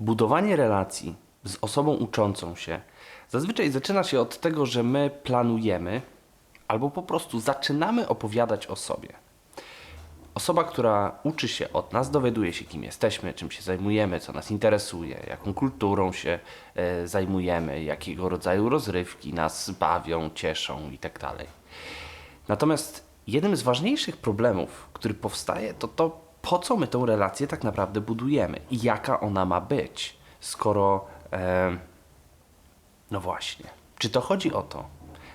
Budowanie relacji z osobą uczącą się zazwyczaj zaczyna się od tego, że my planujemy albo po prostu zaczynamy opowiadać o sobie. Osoba, która uczy się od nas, dowiaduje się, kim jesteśmy, czym się zajmujemy, co nas interesuje, jaką kulturą się e, zajmujemy, jakiego rodzaju rozrywki nas bawią, cieszą itd. Natomiast jednym z ważniejszych problemów, który powstaje, to to, po co my tą relację tak naprawdę budujemy i jaka ona ma być, skoro. E, no właśnie. Czy to chodzi o to,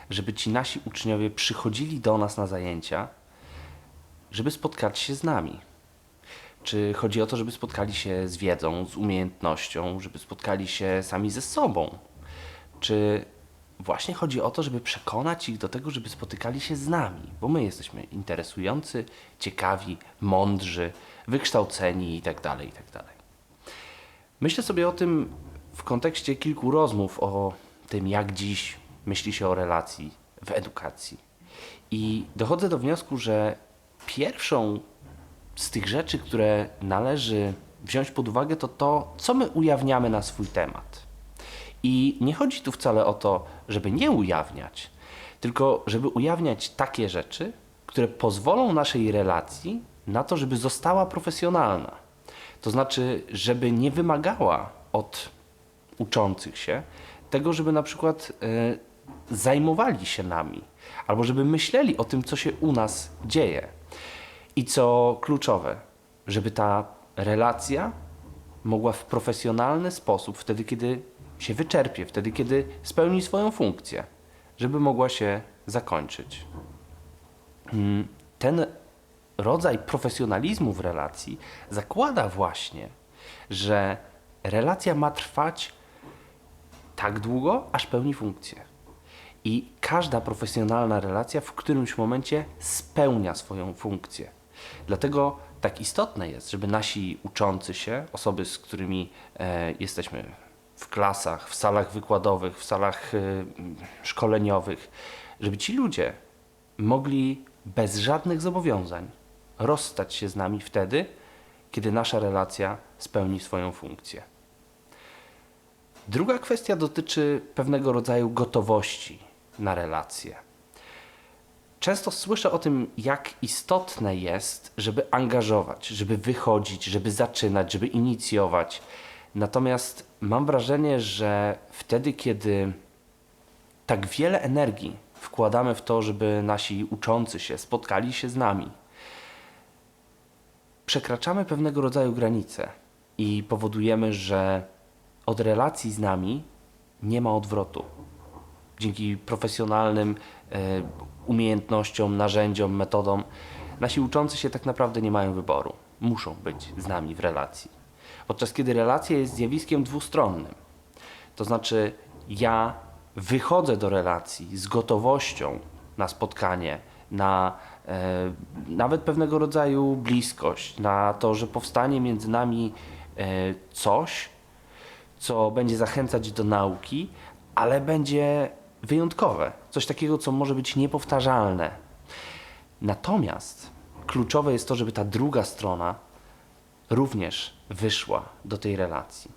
żeby ci nasi uczniowie przychodzili do nas na zajęcia, żeby spotkać się z nami? Czy chodzi o to, żeby spotkali się z wiedzą, z umiejętnością, żeby spotkali się sami ze sobą? Czy właśnie chodzi o to, żeby przekonać ich do tego, żeby spotykali się z nami? Bo my jesteśmy interesujący, ciekawi, mądrzy, wykształceni itd. itd. Myślę sobie o tym w kontekście kilku rozmów o tym, jak dziś myśli się o relacji w edukacji. I dochodzę do wniosku, że pierwszą z tych rzeczy, które należy wziąć pod uwagę, to to, co my ujawniamy na swój temat. I nie chodzi tu wcale o to, żeby nie ujawniać, tylko żeby ujawniać takie rzeczy, które pozwolą naszej relacji na to, żeby została profesjonalna. To znaczy, żeby nie wymagała od uczących się tego, żeby na przykład e, zajmowali się nami, albo żeby myśleli o tym, co się u nas dzieje. I co kluczowe, żeby ta relacja mogła w profesjonalny sposób, wtedy kiedy się wyczerpie, wtedy kiedy spełni swoją funkcję, żeby mogła się zakończyć. Mm, Ten rodzaj profesjonalizmu w relacji zakłada właśnie, że relacja ma trwać tak długo, aż pełni funkcję. I każda profesjonalna relacja w którymś momencie spełnia swoją funkcję. Dlatego tak istotne jest, żeby nasi uczący się, osoby, z którymi e, jesteśmy w klasach, w salach wykładowych, w salach e, szkoleniowych, żeby ci ludzie mogli bez żadnych zobowiązań rozstać się z nami wtedy, kiedy nasza relacja spełni swoją funkcję. Druga kwestia dotyczy pewnego rodzaju gotowości na relacje. Często słyszę o tym, jak istotne jest, żeby angażować, żeby wychodzić, żeby zaczynać, żeby inicjować. Natomiast mam wrażenie, że wtedy, kiedy tak wiele energii wkładamy w to, żeby nasi uczący się spotkali się z nami, przekraczamy pewnego rodzaju granice i powodujemy, że od relacji z nami nie ma odwrotu. Dzięki profesjonalnym e, umiejętnościom, narzędziom, metodom, nasi uczący się tak naprawdę nie mają wyboru. Muszą być z nami w relacji. Podczas kiedy relacja jest zjawiskiem dwustronnym. To znaczy, ja wychodzę do relacji z gotowością na spotkanie, na e, nawet pewnego rodzaju bliskość, na to, że powstanie między nami e, coś, co będzie zachęcać do nauki, ale będzie wyjątkowe, coś takiego, co może być niepowtarzalne. Natomiast kluczowe jest to, żeby ta druga strona również wyszła do tej relacji.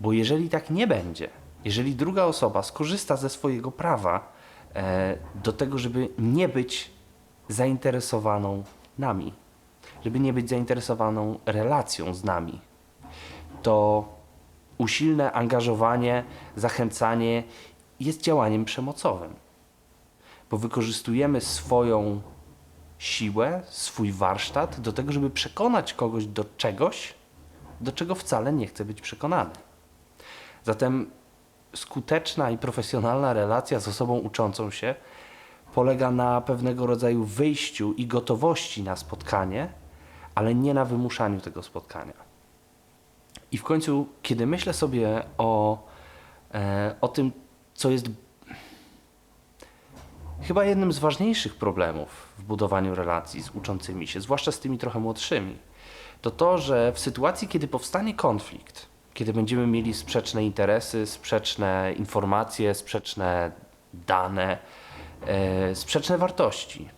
Bo jeżeli tak nie będzie, jeżeli druga osoba skorzysta ze swojego prawa e, do tego, żeby nie być zainteresowaną nami, żeby nie być zainteresowaną relacją z nami, to usilne angażowanie, zachęcanie jest działaniem przemocowym. Bo wykorzystujemy swoją siłę, swój warsztat do tego, żeby przekonać kogoś do czegoś, do czego wcale nie chce być przekonany. Zatem skuteczna i profesjonalna relacja z osobą uczącą się polega na pewnego rodzaju wyjściu i gotowości na spotkanie, ale nie na wymuszaniu tego spotkania. I w końcu, kiedy myślę sobie o, e, o tym, co jest chyba jednym z ważniejszych problemów w budowaniu relacji z uczącymi się, zwłaszcza z tymi trochę młodszymi, to to, że w sytuacji, kiedy powstanie konflikt, kiedy będziemy mieli sprzeczne interesy, sprzeczne informacje, sprzeczne dane, e, sprzeczne wartości,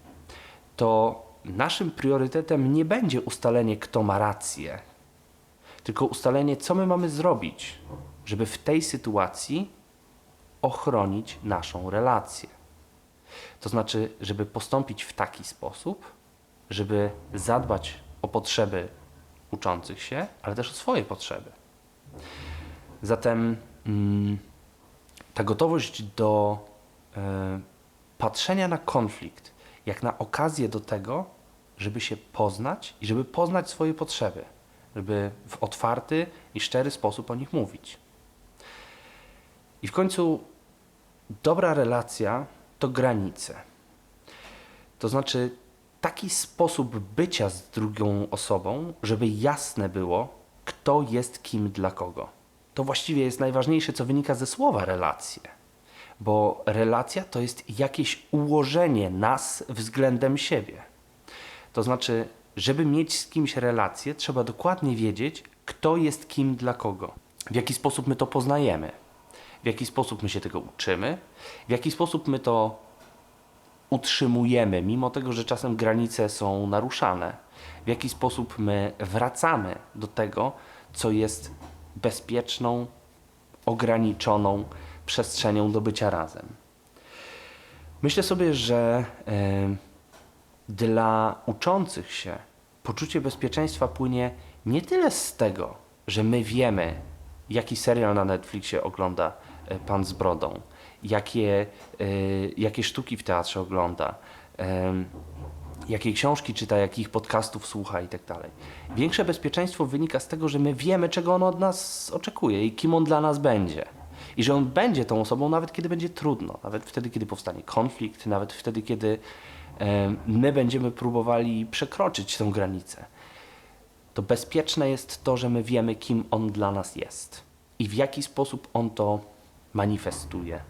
to naszym priorytetem nie będzie ustalenie, kto ma rację, tylko ustalenie, co my mamy zrobić, żeby w tej sytuacji ochronić naszą relację. To znaczy, żeby postąpić w taki sposób, żeby zadbać o potrzeby uczących się, ale też o swoje potrzeby. Zatem mm, ta gotowość do e, patrzenia na konflikt jak na okazję do tego, żeby się poznać i żeby poznać swoje potrzeby, żeby w otwarty i szczery sposób o nich mówić. I w końcu dobra relacja to granice. To znaczy taki sposób bycia z drugą osobą, żeby jasne było, kto jest kim dla kogo. To właściwie jest najważniejsze, co wynika ze słowa relacje. Bo relacja to jest jakieś ułożenie nas względem siebie. To znaczy, żeby mieć z kimś relację, trzeba dokładnie wiedzieć, kto jest kim dla kogo. W jaki sposób my to poznajemy, w jaki sposób my się tego uczymy, w jaki sposób my to utrzymujemy, mimo tego, że czasem granice są naruszane, w jaki sposób my wracamy do tego, co jest bezpieczną, ograniczoną przestrzenią do bycia razem. Myślę sobie, że e, dla uczących się poczucie bezpieczeństwa płynie nie tyle z tego, że my wiemy, jaki serial na Netflixie ogląda pan z brodą, jakie, e, jakie sztuki w teatrze ogląda, e, jakie książki czyta, jakich podcastów słucha i tak dalej. Większe bezpieczeństwo wynika z tego, że my wiemy, czego on od nas oczekuje i kim on dla nas będzie. I że on będzie tą osobą nawet kiedy będzie trudno, nawet wtedy, kiedy powstanie konflikt, nawet wtedy, kiedy e, my będziemy próbowali przekroczyć tę granicę. To bezpieczne jest to, że my wiemy, kim on dla nas jest i w jaki sposób on to manifestuje,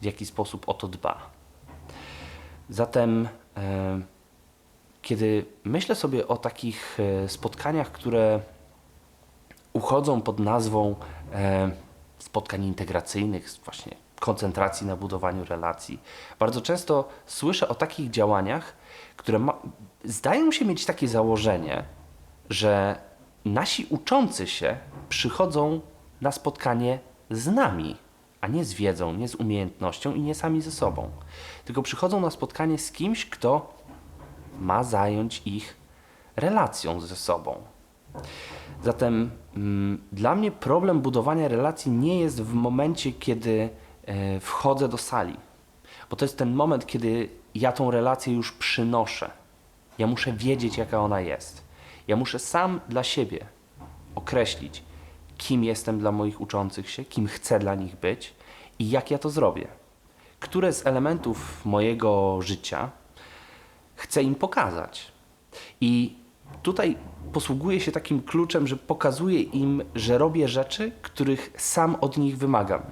w jaki sposób o to dba. Zatem, e, kiedy myślę sobie o takich e, spotkaniach, które uchodzą pod nazwą e, spotkań integracyjnych, właśnie koncentracji na budowaniu relacji, bardzo często słyszę o takich działaniach, które ma, zdają się mieć takie założenie, że nasi uczący się przychodzą na spotkanie z nami, a nie z wiedzą, nie z umiejętnością i nie sami ze sobą. Tylko przychodzą na spotkanie z kimś, kto ma zająć ich relacją ze sobą. Zatem mm, dla mnie problem budowania relacji nie jest w momencie, kiedy e, wchodzę do sali, bo to jest ten moment, kiedy ja tą relację już przynoszę. Ja muszę wiedzieć, jaka ona jest. Ja muszę sam dla siebie określić, kim jestem dla moich uczących się, kim chcę dla nich być i jak ja to zrobię. Które z elementów mojego życia chcę im pokazać. I tutaj posługuję się takim kluczem, że pokazuję im, że robię rzeczy, których sam od nich wymagam.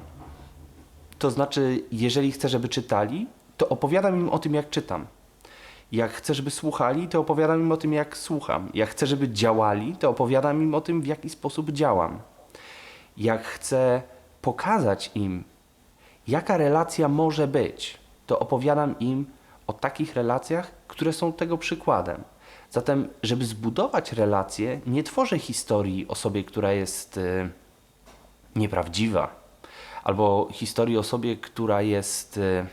To znaczy, jeżeli chcę, żeby czytali, to opowiadam im o tym, jak czytam. Jak chcę, żeby słuchali, to opowiadam im o tym, jak słucham. Jak chcę, żeby działali, to opowiadam im o tym, w jaki sposób działam. Jak chcę pokazać im, jaka relacja może być, to opowiadam im o takich relacjach, które są tego przykładem. Zatem, żeby zbudować relację, nie tworzę historii o sobie, która jest y, nieprawdziwa, albo historii o sobie, która jest y,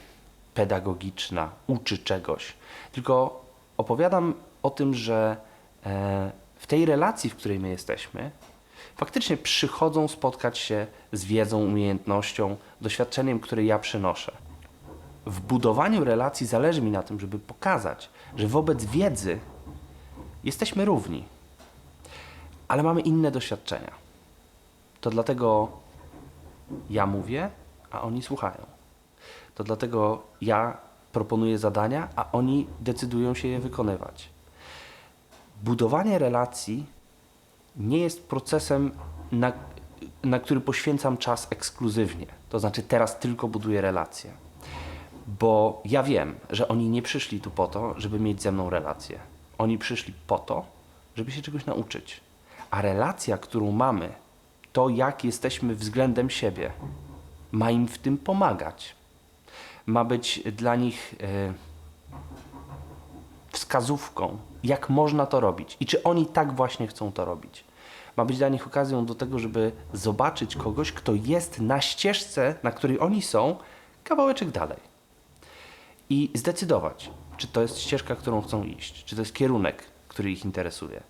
pedagogiczna, uczy czegoś, tylko opowiadam o tym, że e, w tej relacji, w której my jesteśmy, faktycznie przychodzą spotkać się z wiedzą, umiejętnością, doświadczeniem, które ja przynoszę. W budowaniu relacji zależy mi na tym, żeby pokazać, że wobec wiedzy jesteśmy równi, ale mamy inne doświadczenia. To dlatego ja mówię, a oni słuchają. To dlatego ja proponuję zadania, a oni decydują się je wykonywać. Budowanie relacji nie jest procesem, na, na który poświęcam czas ekskluzywnie. To znaczy, teraz tylko buduję relacje. Bo ja wiem, że oni nie przyszli tu po to, żeby mieć ze mną relację. Oni przyszli po to, żeby się czegoś nauczyć. A relacja, którą mamy, to jak jesteśmy względem siebie, ma im w tym pomagać. Ma być dla nich e, wskazówką, jak można to robić i czy oni tak właśnie chcą to robić. ma być dla nich okazją do tego, żeby zobaczyć kogoś, kto jest na ścieżce, na której oni są, kawałeczek dalej. I zdecydować, czy to jest ścieżka, którą chcą iść, czy to jest kierunek, który ich interesuje.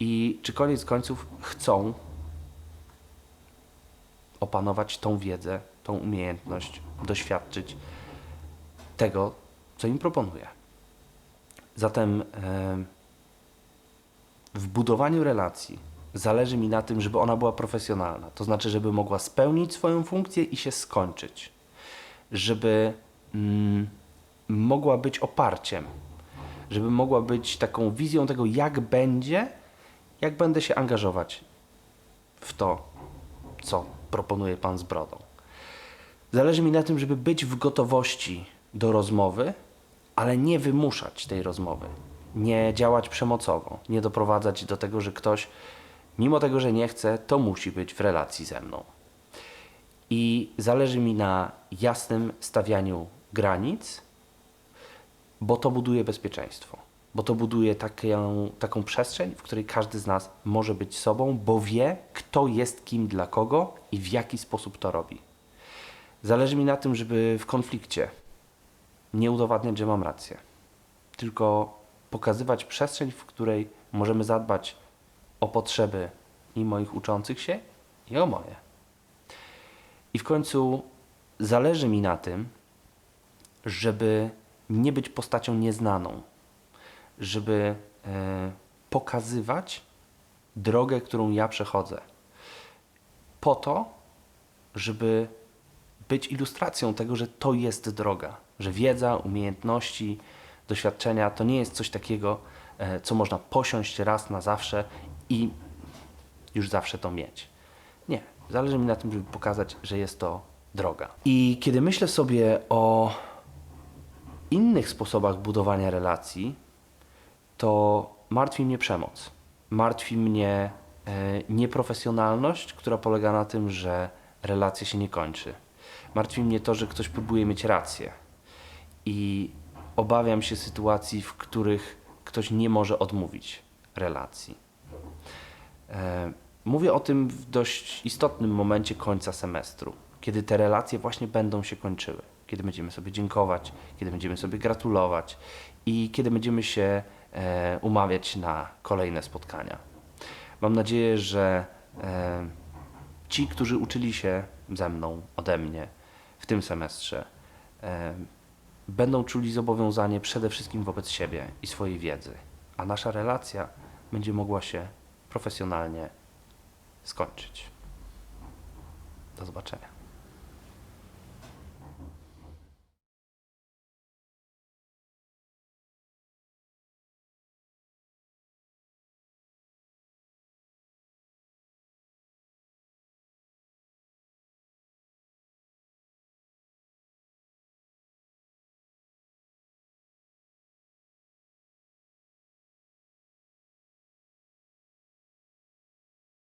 I czy koniec końców chcą opanować tą wiedzę, tą umiejętność, doświadczyć tego, co im proponuję. Zatem em, w budowaniu relacji zależy mi na tym, żeby ona była profesjonalna, to znaczy, żeby mogła spełnić swoją funkcję i się skończyć, żeby mm, mogła być oparciem, żeby mogła być taką wizją tego, jak będzie, jak będę się angażować w to, co proponuje Pan z brodą. Zależy mi na tym, żeby być w gotowości do rozmowy, ale nie wymuszać tej rozmowy, nie działać przemocowo, nie doprowadzać do tego, że ktoś, mimo tego, że nie chce, to musi być w relacji ze mną. I zależy mi na jasnym stawianiu granic, bo to buduje bezpieczeństwo, bo to buduje taką, taką przestrzeń, w której każdy z nas może być sobą, bo wie, kto jest kim dla kogo i w jaki sposób to robi. Zależy mi na tym, żeby w konflikcie nie udowadniać, że mam rację, tylko pokazywać przestrzeń, w której możemy zadbać o potrzeby i moich uczących się, i o moje. I w końcu zależy mi na tym, żeby nie być postacią nieznaną, żeby e, pokazywać drogę, którą ja przechodzę, po to, żeby być ilustracją tego, że to jest droga, że wiedza, umiejętności, doświadczenia to nie jest coś takiego, e, co można posiąść raz na zawsze i już zawsze to mieć. Nie. Zależy mi na tym, żeby pokazać, że jest to droga. I kiedy myślę sobie o innych sposobach budowania relacji, to martwi mnie przemoc. Martwi mnie e, nieprofesjonalność, która polega na tym, że relacja się nie kończy. Martwi mnie to, że ktoś próbuje mieć rację. I obawiam się sytuacji, w których ktoś nie może odmówić relacji. E, Mówię o tym w dość istotnym momencie końca semestru, kiedy te relacje właśnie będą się kończyły, kiedy będziemy sobie dziękować, kiedy będziemy sobie gratulować i kiedy będziemy się e, umawiać na kolejne spotkania. Mam nadzieję, że e, ci, którzy uczyli się ze mną, ode mnie w tym semestrze, będą czuli zobowiązanie przede wszystkim wobec siebie i swojej wiedzy, a nasza relacja będzie mogła się profesjonalnie skończyć. Do zobaczenia.